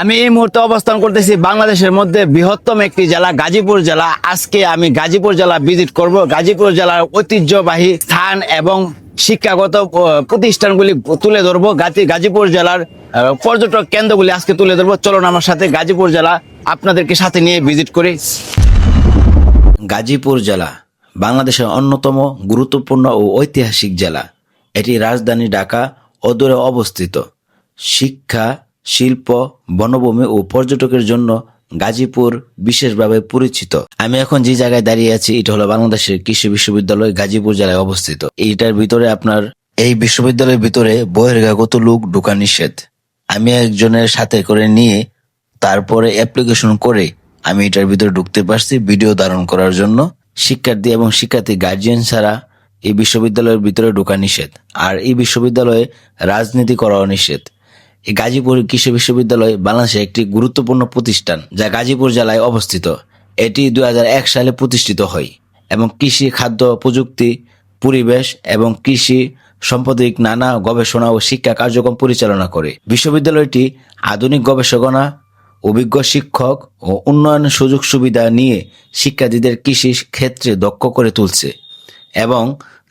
আমি এই মুহূর্তে অবস্থান করতেছি বাংলাদেশের মধ্যে বৃহত্তম একটি জেলা, গাজীপুর জেলা। আজকে আমি গাজীপুর জেলা ভিজিট করব। গাজীপুর জেলার ঐতিহ্যবাহী স্থান এবং শিক্ষাগত প্রতিষ্ঠানগুলি তুলে ধরবো। গাজী, গাজীপুর জেলার পর্যটক কেন্দ্রগুলি আজকে তুলে ধরবো। চলুন আমার সাথে গাজীপুর জেলা আপনাদেরকে সাথে নিয়ে ভিজিট করি। গাজীপুর জেলা বাংলাদেশের অন্যতম গুরুত্বপূর্ণ ও ঐতিহাসিক জেলা। এটি রাজধানী ঢাকা অদূরে অবস্থিত। শিক্ষা শিল্প, বনভূমি ও পর্যটকের জন্য গাজীপুর বিশেষভাবে পরিচিত। আমি এখন যে জায়গায় দাঁড়িয়ে আছি, এটা হলো বাংলাদেশের কৃষি বিশ্ববিদ্যালয় গাজীপুর জেলায় অবস্থিত। এইটার ভিতরে আপনার, এই বিশ্ববিদ্যালয়ের ভিতরে বহির্গাগত লোক ঢোকা নিষেধ। আমি একজনের সাথে করে নিয়ে, তারপরে অ্যাপ্লিকেশন করে আমি এটার ভিতরে ঢুকতে পারছি ভিডিও ধারণ করার জন্য। শিক্ষার্থী এবং শিক্ষার্থী গার্জিয়ান ছাড়া এই বিশ্ববিদ্যালয়ের ভিতরে ঢোকা নিষেধ। আর এই বিশ্ববিদ্যালয়ে রাজনীতি করাও নিষেধ। গাজীপুর কৃষি বিশ্ববিদ্যালয় বাংলাদেশের একটি গুরুত্বপূর্ণ প্রতিষ্ঠান, যা গাজীপুর জেলায় অবস্থিত। এটি দুই হাজার এক সালে প্রতিষ্ঠিত হয় এবং কৃষি, খাদ্য, প্রযুক্তি, পরিবেশ এবং কৃষি সম্পাদিক নানা গবেষণা ও শিক্ষা কার্যক্রম পরিচালনা করে। বিশ্ববিদ্যালয়টি আধুনিক গবেষণা, অভিজ্ঞ শিক্ষক ও উন্নয়ন সুযোগ সুবিধা নিয়ে শিক্ষার্থীদের কৃষি ক্ষেত্রে দক্ষ করে তুলছে এবং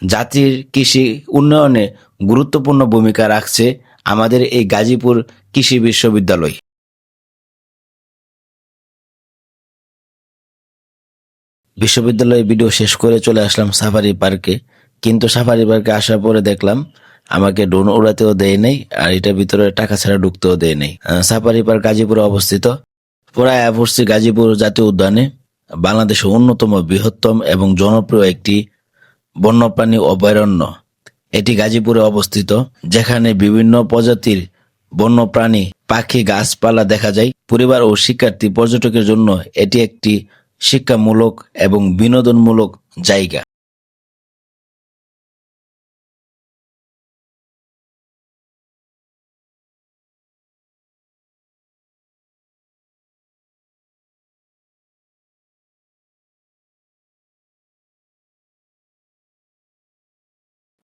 জাতির কৃষি উন্নয়নে গুরুত্বপূর্ণ ভূমিকা রাখছে আমাদের এই গাজীপুর কৃষি বিশ্ববিদ্যালয়। বিশ্ববিদ্যালয়ের ভিডিও শেষ করে চলে আসলাম সাফারি পার্কে। কিন্তু সাফারি পার্কে আসার পরে দেখলাম, আমাকে ড্রোন উড়াতেও দেয় নেই আর এটার ভিতরে টাকা ছাড়া ঢুকতেও দেয় নেই। সাফারি পার্ক গাজীপুরে অবস্থিত। প্রায় পড়ছি গাজীপুর জাতীয় উদ্যানে বাংলাদেশের অন্যতম বৃহত্তম এবং জনপ্রিয় একটি বন্যপ্রাণী অভয়ারণ্য। এটি গাজীপুরে অবস্থিত, যেখানে বিভিন্ন প্রজাতির বন্য প্রাণী পাখি, গাছপালা দেখা যায়। পরিবার ও শিক্ষার্থী পর্যটকের জন্য এটি একটি শিক্ষামূলক এবং বিনোদনমূলক জায়গা।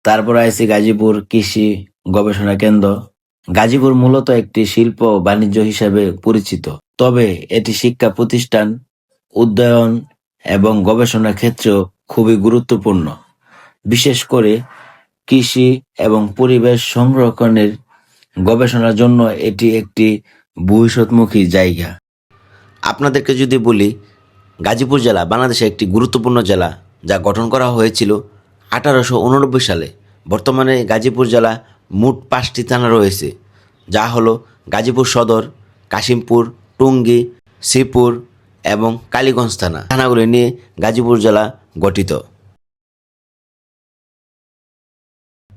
তারপর আইসি গাজীপুর কৃষি গবেষণা কেন্দ্র। গাজীপুর মূলত একটি শিল্প বাণিজ্য হিসাবে পরিচিত। তবে এটি শিক্ষা প্রতিষ্ঠান উদ্যায়ন এবং গবেষণা ক্ষেত্রেও খুবই গুরুত্বপূর্ণ। বিশেষ করে কৃষি এবং পরিবেশ সংরক্ষণের গবেষণার জন্য এটি একটি ভবিষ্যৎমুখী জায়গা। আপনাদেরকে যদি বলি, গাজীপুর জেলা বাংলাদেশে একটি গুরুত্বপূর্ণ জেলা যা গঠন করা হয়েছিল আঠারোশো উননব্বই সালে বর্তমানে গাজীপুর জেলা মোট পাঁচটি থানা রয়েছে, যা হলো গাজীপুর সদর, কাশিমপুর, টুঙ্গি, শ্রীপুর এবং কালীগঞ্জ থানা। থানাগুলি নিয়ে গাজীপুর জেলা গঠিত।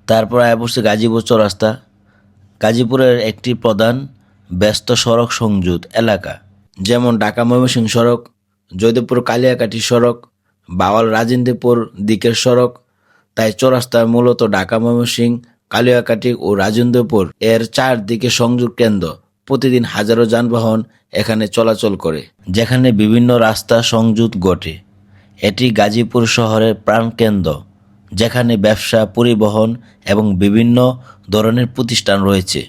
তারপর আয় পড়ছে গাজীপুর চৌরাস্তা। গাজীপুরের একটি প্রধান ব্যস্ত সড়ক সংযুক্ত এলাকা, যেমন ঢাকা ময়মনসিংহ সড়ক, জয়দেবপুর কালিয়াকাঠি সড়ক, বাওয়াল রাজেন্দ্রপুর দিকের সড়ক তাই চৌরাস্তা মূলত ঢাকা ময়মনসিংহ কালিয়াকাঠি ও রাজেন্দ্রপুর এর চারদিকে সংযোগ কেন্দ্র। প্রতিদিন হাজারো যানবাহন এখানে চলাচল করে, যেখানে বিভিন্ন রাস্তা সংযুক্ত ঘটে। এটি গাজীপুর শহরের প্রাণকেন্দ্র যেখানে ব্যবসা, পরিবহন এবং বিভিন্ন ধরনের প্রতিষ্ঠান রয়েছে।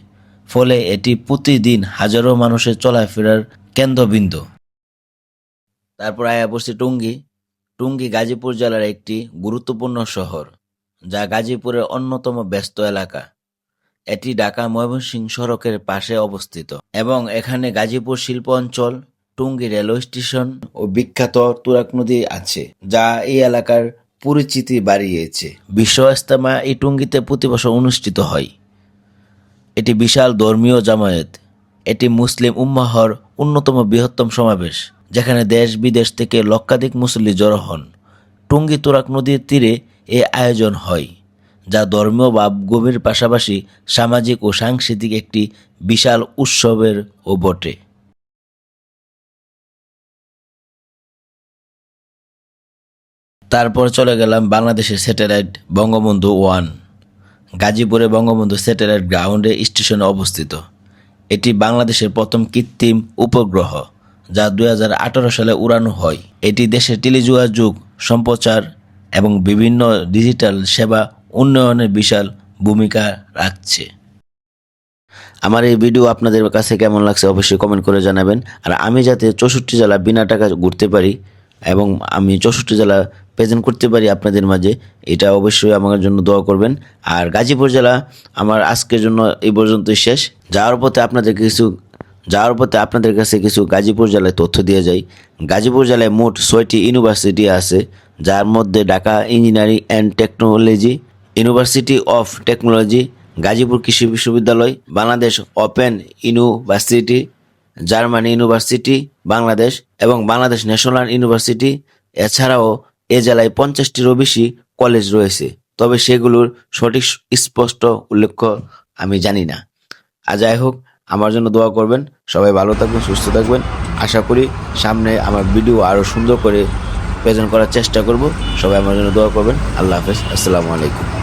ফলে এটি প্রতিদিন হাজারো মানুষের চলাফেরার কেন্দ্রবিন্দু। তারপর আয়া পড়ছি টুঙ্গি টুঙ্গি গাজীপুর জেলার একটি গুরুত্বপূর্ণ শহর, যা গাজীপুরের অন্যতম ব্যস্ত এলাকা। এটি ঢাকা ময়মনসিংহ সড়কের পাশে অবস্থিত এবং এখানে গাজীপুর শিল্প অঞ্চল, টুঙ্গি রেলওয়ে স্টেশন ও বিখ্যাত তুরাক নদী আছে, যা এই এলাকার পরিচিতি বাড়িয়েছে। বিশ্ব ইস্তেমা এই টুঙ্গিতে প্রতি বছর অনুষ্ঠিত হয়। এটি বিশাল ধর্মীয় জামায়াত। এটি মুসলিম উম্মাহর অন্যতম বৃহত্তম সমাবেশ। যেখানে দেশ বিদেশ থেকে লক্ষাধিক মুসল্লি জড়ো হন। টুঙ্গি তুরাক নদীর তীরে এই আয়োজন হয়, যা ধর্মীয় গভীর পাশাপাশি সামাজিক ও সাংস্কৃতিক একটি বিশাল উৎসবের ও বটে। তারপর চলে গেলাম বাংলাদেশের স্যাটেলাইট বঙ্গবন্ধু ওয়ান। গাজীপুরে বঙ্গবন্ধু স্যাটেলাইট গ্রাউন্ডে স্টেশনে অবস্থিত। এটি বাংলাদেশের প্রথম কৃত্রিম উপগ্রহ। যা দু হাজার আঠারো সালে উড়ানো হয়। এটি দেশের টেলিযোগাযোগ, সম্প্রচার এবং বিভিন্ন ডিজিটাল সেবা উন্নয়নে বিশাল ভূমিকা রাখছে। আমার এই ভিডিও আপনাদের কাছে কেমন লাগছে অবশ্যই কমেন্ট করে জানাবেন। আর আমি যাতে চৌষট্টি জেলা বিনা টাকা ঘুরতে পারি এবং আমি চৌষট্টি জেলা প্রেজেন্ট করতে পারি আপনাদের মাঝে, এটা অবশ্যই আমার জন্য দোয়া করবেন। আর গাজীপুর জেলা আমার আজকের জন্য এই পর্যন্তই শেষ। যাওয়ার পথে আপনাদের কিছু যাওয়ার পথে আপনাদের কাছে কিছু গাজীপুর জেলায় তথ্য দিয়ে যাই। গাজীপুর জেলায় মোট ছয়টি ইউনিভার্সিটি আছে, যার মধ্যে Dhaka engineering and technology, university of technology, Gazipur কৃষি বিশ্ববিদ্যালয়, Bangladesh open university, Germany university, Bangladesh এবং বাংলাদেশ ন্যাশনাল ইউনিভার্সিটি। এছাড়াও এ জেলায় পঞ্চাশটিরও বেশি কলেজ রয়েছে, তবে সেগুলোর সঠিক স্পষ্ট উল্লেখ আমি জানি না। আর যাই হোক আমার জন্য দোয়া করবেন। সবাই ভালো থাকবেন, সুস্থ থাকবেন। আশা করি সামনে আমার ভিডিও আরও সুন্দর করে প্রেজেন্ট করার চেষ্টা করব। সবাই আমার জন্য দোয়া করবেন। আল্লাহ হাফেজ। আসসালামু আলাইকুম।